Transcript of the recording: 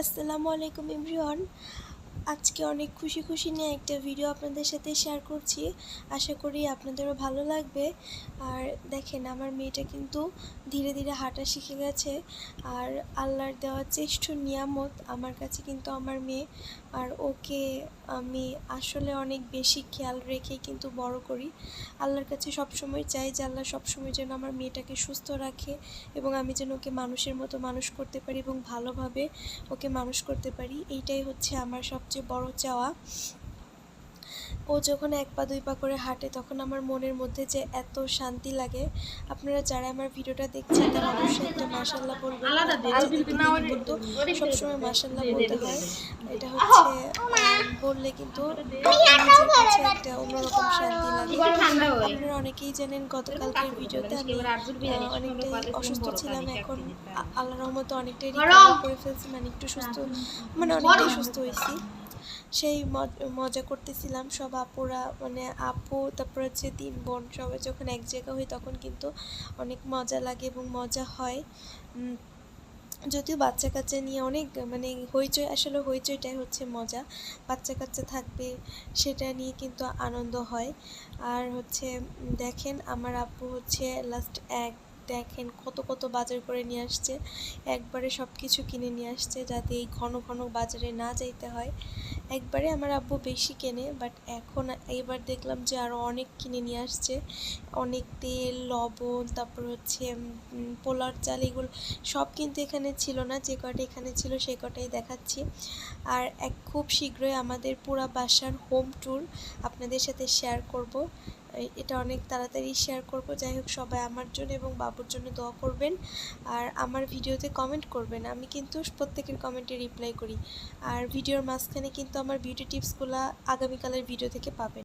আসসালামু আলাইকুম এভরিওয়ান। আজকে অনেক খুশি খুশি নিয়ে একটা ভিডিও আপনাদের সাথে শেয়ার করছি। আশা করি আপনাদেরও ভালো লাগবে। আর দেখেন, আমার মেয়েটা কিন্তু ধীরে ধীরে হাঁটা শিখে গেছে। আর আল্লাহর দেওয়া চেষ্ট নিয়ামত আমার কাছে কিন্তু আমার মেয়ে। আর ওকে আমি আসলে অনেক বেশি খেয়াল রেখে কিন্তু বড় করি। আল্লাহর কাছে সবসময় চাই যে আল্লাহ সবসময় যেন আমার মেয়েটাকে সুস্থ রাখে এবং আমি যেন ওকে মানুষের মতো মানুষ করতে পারি এবং ভালোভাবে ওকে মানুষ করতে পারি। এইটাই হচ্ছে আমার সবচেয়ে বড় চাওয়া ও যখন এক পা দুই পা করে হাঁটে তখন আমার মনের মধ্যে যে এত শান্তি লাগে। আপনারা যারা আমার ভিডিওটা দেখছেন তারা অবশ্যই একটা মাসাল্লাহ বলবেন। কিন্তু সবসময় মাসাল্লাহ বলতে হয়। এটা হচ্ছে বললে কিন্তু নিজের কাছে একটা অন্যরকম শান্তি লাগে। আপনারা অনেকেই জানেন গতকালকের ভিডিওতে আমি অনেকটাই অসুস্থ ছিলাম। এখন দিতে রহমতে অনেকটাই রিকভার করে ফেলছি মানে একটু সুস্থ মানে অনেকটাই সুস্থ হয়েছি। সেই মজ- করতেছিলাম। সব আপুরা মানে আপু, তারপর হচ্ছে তিন বোন, সবাই যখন এক জায়গা হই তখন কিন্তু অনেক মজা লাগে এবং মজা হয়। যদিও বাচ্চা কাচ্চা নিয়ে অনেক মানে হইচই, আসলে হইচইটাই হচ্ছে মজা। বাচ্চা কাচ্চা থাকবে, সেটা নিয়ে কিন্তু আনন্দ হয়। আর হচ্ছে দেখেন, আমার আব্বু হচ্ছে লাস্ট এক দেখেন কত কত বাজার করে নিয়ে আসছে। একবারে সব কিছু কিনে নিয়ে আসছে যাতে এই ঘন ঘন বাজারে না যাইতে হয়। একবারে আমার আব্বু বেশি কেনে বাট এখন এবার দেখলাম যে আরও অনেক কিনে নিয়ে আসছে। অনেক তেল, লবণ, তারপর হচ্ছে পোলার চাল এগুলো সব কিন্তু এখানে ছিল না, যে কটা এখানে ছিল সেই কটাই দেখাচ্ছি। আর এক খুব শীঘ্রই আমাদের পুরা বাসার হোম ট্যুর আপনাদের সাথে শেয়ার করব। এটা অনেক তাড়াতাড়ি শেয়ার করব। যাই হোক, সবাই আমার জন্য এবং বাবুর জন্য দোয়া করবেন। আর আমার ভিডিওতে কমেন্ট করবেন। আমি কিন্তু প্রত্যেকের কমেন্টে রিপ্লাই করি। আর ভিডিওর মাঝখানে কিন্তু আমার বিউটি টিপসগুলো আগামীকালের ভিডিও থেকে পাবেন।